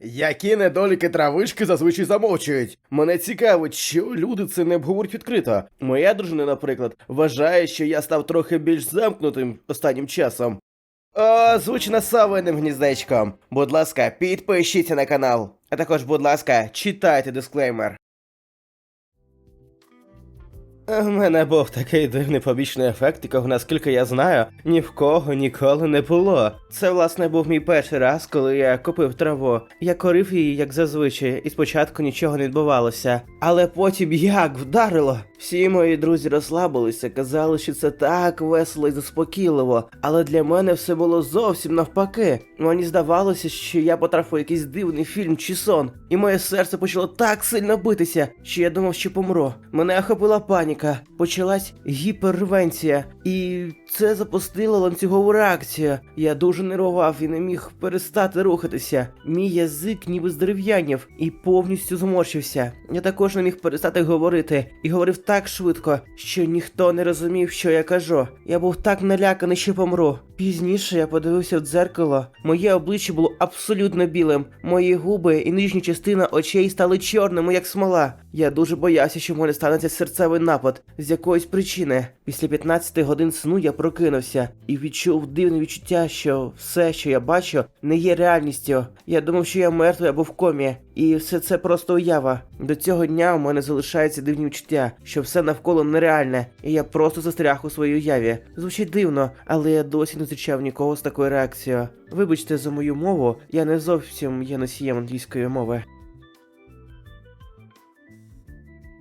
Які недоліки травички зазвичай замовчують? Мене цікавить, що люди це не обговорюють відкрито. Моя дружина, наприклад, вважає, що я став трохи більш замкнутим останнім часом. Озвучено савиним гніздечком. Будь ласка, підпишіться на канал. А також, будь ласка, читайте дисклеймер. У мене був такий дивний побічний ефект, якого, наскільки я знаю, ні в кого ніколи не було. Це, власне, був мій перший раз, коли я купив траву. Я корив її, як зазвичай, і спочатку нічого не відбувалося. Але потім як вдарило. Всі мої друзі розслабилися, казали, що це так весело і заспокійливо. Але для мене все було зовсім навпаки. Мені здавалося, що я потрапив у якийсь дивний фільм чи сон, і моє серце почало так сильно битися, що я думав, що помру. Мене охопила паніка, почалась гіпервенція, і це запустило ланцюгову реакцію. Я дуже нервував і не міг перестати рухатися. Мій язик ніби здерев'янів і повністю зморщився. Я також не міг перестати говорити і говорив так швидко, що ніхто не розумів, що я кажу. Я був так наляканий, що помру. Пізніше я подивився в дзеркало. Моє обличчя було абсолютно білим. Мої губи і нижня частина очей стали чорними, як смола. Я дуже боявся, що мене станеться серцевий напад з якоїсь причини. Після 15 годин сну я прокинувся і відчув дивне відчуття, що все, що я бачу, не є реальністю. Я думав, що я мертвий або в комі, і все це просто уява. До цього дня у мене залишається дивні відчуття, що все навколо нереальне, і я просто застряг у своїй уяві. Звучить дивно, але я досі не зустрічав нікого з такою реакцією. Вибачте за мою мову, я не зовсім є носієм англійської мови.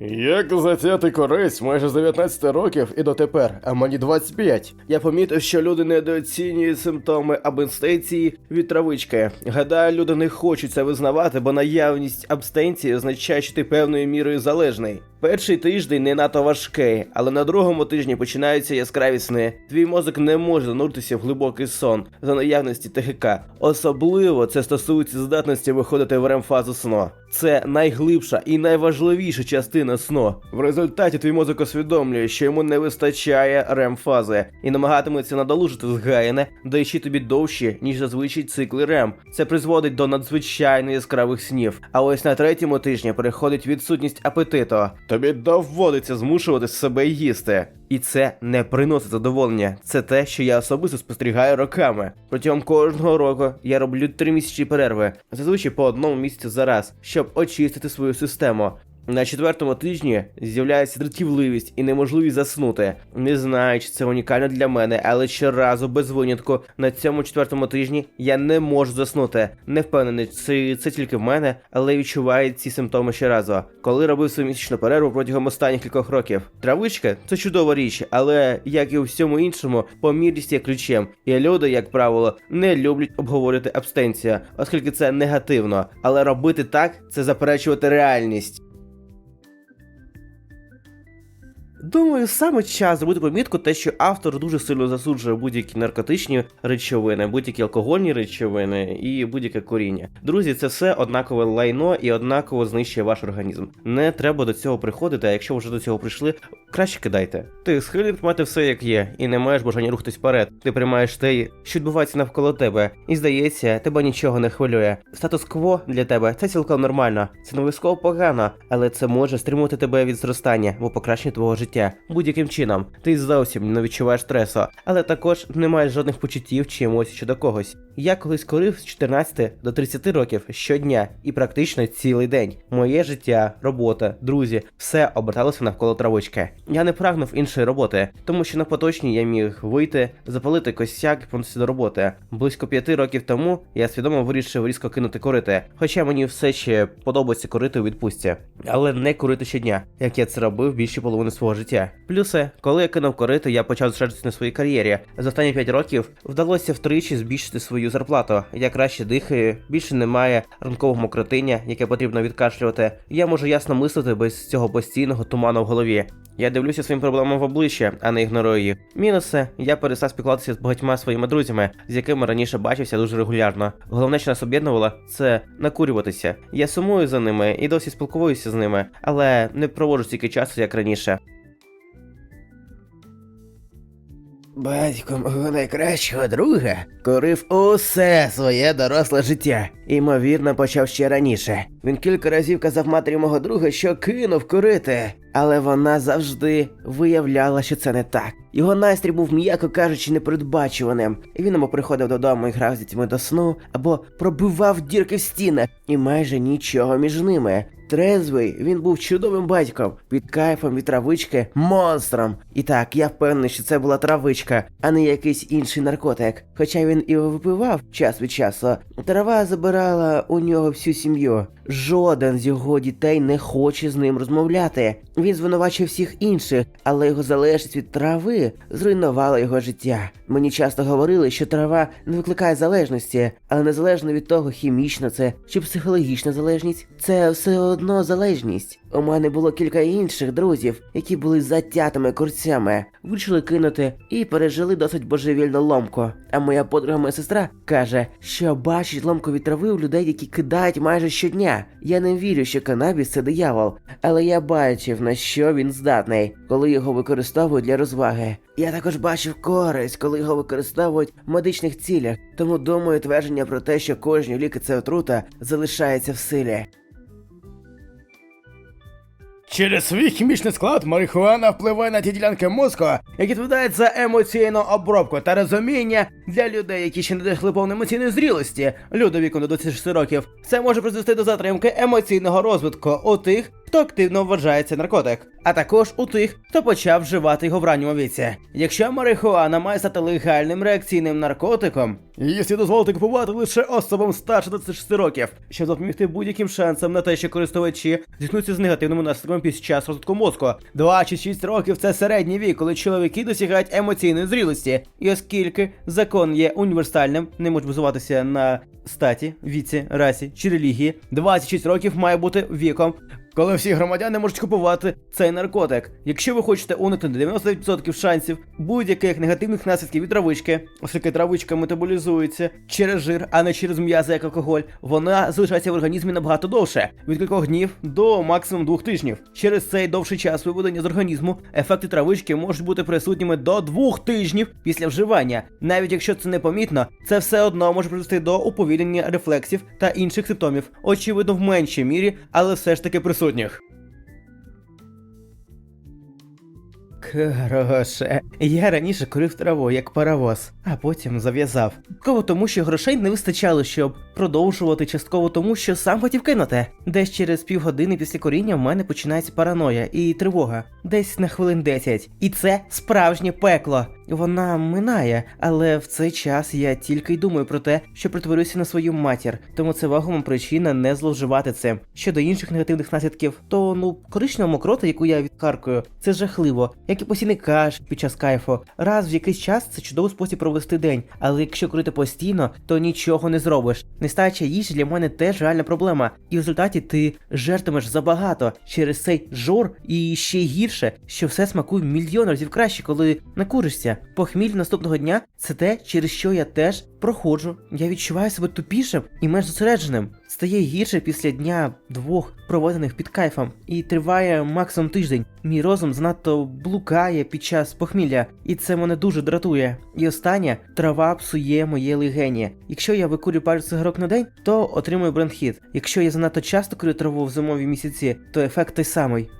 Як затяти корець майже з 19 років і дотепер, а мені 25. Я помітив, що люди недооцінюють симптоми абстенції від травички. Гадаю, люди не хочуть це визнавати, бо наявність абстенції означає, що ти певною мірою залежний. Перший тиждень не надто важкий, але на другому тижні починаються яскраві сни. Твій мозок не може зануритися в глибокий сон за наявності ТГК. Особливо це стосується здатності виходити в РЕМ-фазу сну. Це найглибша і найважливіша частина сну. В результаті твій мозок усвідомлює, що йому не вистачає РЕМ-фази, і намагатиметься надолужити згаяне, даючи тобі довші, ніж зазвичай цикли РЕМ. Це призводить до надзвичайно яскравих снів. А ось на третьому тижні приходить відсутність апетиту. Тобі доводиться змушувати себе їсти. І це не приносить задоволення. Це те, що я особисто спостерігаю роками. Протягом кожного року я роблю тримісячні перерви, зазвичай по одному місяцю за раз, щоб очистити свою систему. На четвертому тижні з'являється дратівливість і неможливість заснути. Не знаю, чи це унікально для мене, але щоразу без винятку на цьому четвертому тижні я не можу заснути. Не впевнений, це, це тільки в мене, але відчуваю ці симптоми щоразу. Коли робив свою місячну перерву протягом останніх кількох років. Травичка це чудова річ, але як і у всьому іншому, помірність є ключем. І люди, як правило, не люблять обговорювати абстенцію, оскільки це негативно. Але робити так це заперечувати реальність. Думаю, саме час зробити помітку те, що автор дуже сильно засуджує будь-які наркотичні речовини, будь-які алкогольні речовини і будь-яке коріння. Друзі, це все однакове лайно і однаково знищує ваш організм. Не треба до цього приходити, а якщо вже до цього прийшли, краще кидайте. Ти схильний приймати все як є, і не маєш бажання рухатись вперед. Ти приймаєш те, що відбувається навколо тебе, і здається, тебе нічого не хвилює. Статус-кво для тебе це цілком нормально. Це не обов'язково погано, але це може стримувати тебе від зростання або покращення твого життя будь-яким чином. Ти зовсім не відчуваєш стресу, але також не маєш жодних почуттів чи емоцій щодо когось. Я колись корив з 14 до 30 років щодня і практично цілий день. Моє життя, робота, друзі, все оберталося навколо травички. Я не прагнув іншої роботи, тому що на поточній я міг вийти, запалити косяк і повернутися до роботи. Близько п'яти років тому я свідомо вирішив різко кинути корити, хоча мені все ще подобається корити у відпустці, але не курити щодня, як я це робив більше половини свого життя. Плюси, коли я кинув корити, я почав зосереджуватися на своїй кар'єрі. За останні 5 років вдалося втричі збільшити свою зарплату. Я краще дихаю, більше немає ранкового мокротиння, яке потрібно відкашлювати. Я можу ясно мислити без цього постійного туману в голові. Я дивлюся своїм проблемам в обличчя, а не ігнорую їх. Мінуси, я перестав спілкуватися з багатьма своїми друзями, з якими раніше бачився дуже регулярно. Головне, що нас об'єднувало, це накурюватися. Я сумую за ними і досі спілкуюся з ними, але не проводжу стільки часу, як раніше. Батько мого найкращого друга курив усе своє доросле життя. Імовірно, почав ще раніше. Він кілька разів казав матері мого друга, що кинув курити, але вона завжди виявляла, що це не так. Його настрій був, м'яко кажучи, непередбачуваним. Він або приходив додому і грав з дітьми до сну, або пробивав дірки в стінах, і майже нічого між ними. Трезвий, він був чудовим батьком, під кайфом від травички, монстром. І так, я впевнений, що це була травичка, а не якийсь інший наркотик. Хоча він і випивав час від часу, трава забирала у нього всю сім'ю. Жоден з його дітей не хоче з ним розмовляти. Він звинувачує всіх інших, але його залежність від трави зруйнувала його життя. Мені часто говорили, що трава не викликає залежності, але незалежно від того, хімічна це чи психологічна залежність, це все одно залежність. У мене було кілька інших друзів, які були затятими курцями, вирішили кинути і пережили досить божевільну ломку. А моя подруга, моя сестра, каже, що бачить ломку від трави у людей, які кидають майже щодня. Я не вірю, що канабіс це диявол, але я бачив на що він здатний, коли його використовують для розваги. Я також бачив користь, коли його використовують в медичних цілях, тому думаю, твердження про те, що кожні ліки це отрута, залишається в силі. Через свій хімічний склад марихуана впливає на ті ділянки мозку, які відповідають за емоційну обробку та розуміння для людей, які ще не дійшли повної емоційної зрілості, люди віком до 26 років. Це може призвести до затримки емоційного розвитку у тих, хто активно вважає цей наркотик, а також у тих, хто почав вживати його в ранньому віці. Якщо марихуана має стати легальним реакційним наркотиком, її дозволити купувати лише особам старше 26 років, щоб запобігти будь-яким шансам на те, що користувачі зіткнуться з негативними наслідками під час розвитку мозку. 26 років це середній вік, коли чоловіки досягають емоційної зрілості. І оскільки закон є універсальним, не може базуватися на статі, віці, расі чи релігії, 26 років має бути віком. Коли всі громадяни можуть купувати цей наркотик. Якщо ви хочете уникнути 90% шансів будь-яких негативних наслідків від травички, оскільки травичка метаболізується через жир, а не через м'язи як алкоголь, вона залишається в організмі набагато довше від кількох днів до максимум двох тижнів. Через цей довший час виведення з організму ефекти травички можуть бути присутніми до двох тижнів після вживання. Навіть якщо це непомітно, це все одно може призвести до уповільнення рефлексів та інших симптомів, очевидно, в меншій мірі, але все ж таки присутніх. Хороше. Я раніше курив траву як паровоз, а потім зав'язав. Частково тому, що грошей не вистачало, щоб продовжувати, частково тому, що сам хотів кинути. Десь через півгодини після коріння в мене починається параноя і тривога. Десь на хвилин 10. І це справжнє пекло. Вона минає, але в цей час я тільки й думаю про те, що притворюся на свою матір, тому це вагома причина не зловживати цим. Щодо інших негативних наслідків, то ну коричнева мокрота, яку я відкаркую, це жахливо, як і постійний каш під час кайфу. Раз в якийсь час це чудовий спосіб провести день, але якщо курити постійно, то нічого не зробиш. Нестача їжі для мене теж реальна проблема, і в результаті ти жертимеш забагато через цей жор, і ще гірше, що все смакує мільйон разів краще, коли накуришся. Похміль наступного дня це те, через що я теж проходжу. Я відчуваю себе тупішим і менш зосередженим. Стає гірше після дня двох проведених під кайфом, і триває максимум тиждень. Мій розум занадто блукає під час похмілля, і це мене дуже дратує. І останнє трава псує моє легені. Якщо я викурю пару цигарок на день, то отримую бронхіт. Якщо я занадто часто курю траву в зимові місяці, то ефект той самий.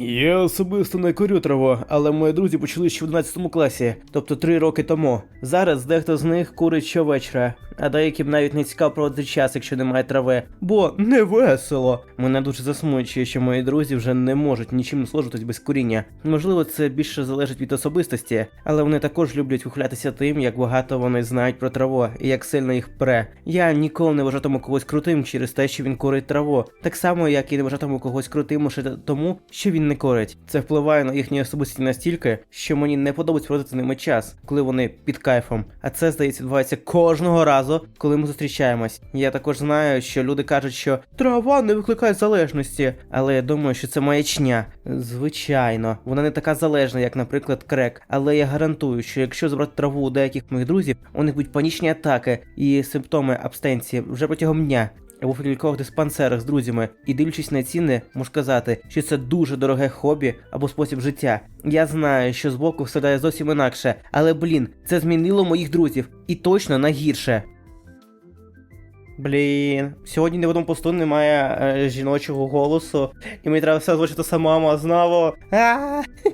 Я особисто не курю траву, але мої друзі почали ще в 11 класі, тобто 3 роки тому. Зараз дехто з них курить щовечора, а деяким навіть не цікаво проводити час, якщо немає трави, бо не весело. Мене дуже засмучує, що мої друзі вже не можуть нічим насолоджуватись без куріння. Можливо, це більше залежить від особистості, але вони також люблять ухилятися тим, як багато вони знають про траву і як сильно їх пре. Я ніколи не вважатиму когось крутим через те, що він курить траву, так само як і не вважатиму когось крутим лише тому, що він не курить. Це впливає на їхні особисті настільки, що мені не подобається проводити ними час, коли вони під кайфом. А це здається відбувається кожного разу, коли ми зустрічаємось. Я також знаю, що люди кажуть, що трава не викликає залежності, але я думаю, що це маячня. Звичайно, вона не така залежна, як, наприклад, крек. Але я гарантую, що якщо забрати траву у деяких моїх друзів, у них будуть панічні атаки і симптоми абстенції вже протягом дня. Або в кількох диспансерах з друзями, і дивлячись на ціни, можу сказати, що це дуже дороге хобі або спосіб життя. Я знаю, що збоку виглядає зовсім інакше, але блін, це змінило моїх друзів і точно на гірше. Блін, сьогодні ні в одному посту немає е, жіночого голосу, і мені треба все озвучити самому знову. А! І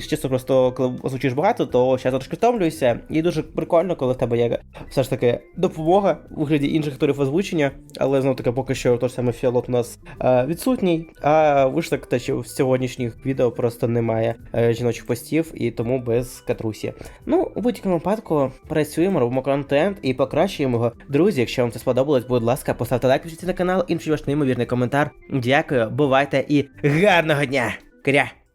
ще чесно, просто коли озвучуєш багато, то зараз трошки. І дуже прикольно, коли в тебе є все ж таки допомога у вигляді інших акторів озвучення, але знову таки поки що той самий фіалот у нас е, відсутній. А ви ж так те, що в сьогоднішніх відео просто немає е, жіночих постів, і тому без катрусі. Ну, у будь-якому випадку працюємо, робимо контент і покращуємо його. Друзі, якщо вам це сподобалось, будь ласка, поставте лайк, підпишіться на канал, інший ваш неймовірний коментар. Дякую, бувайте і гарного дня! Кря!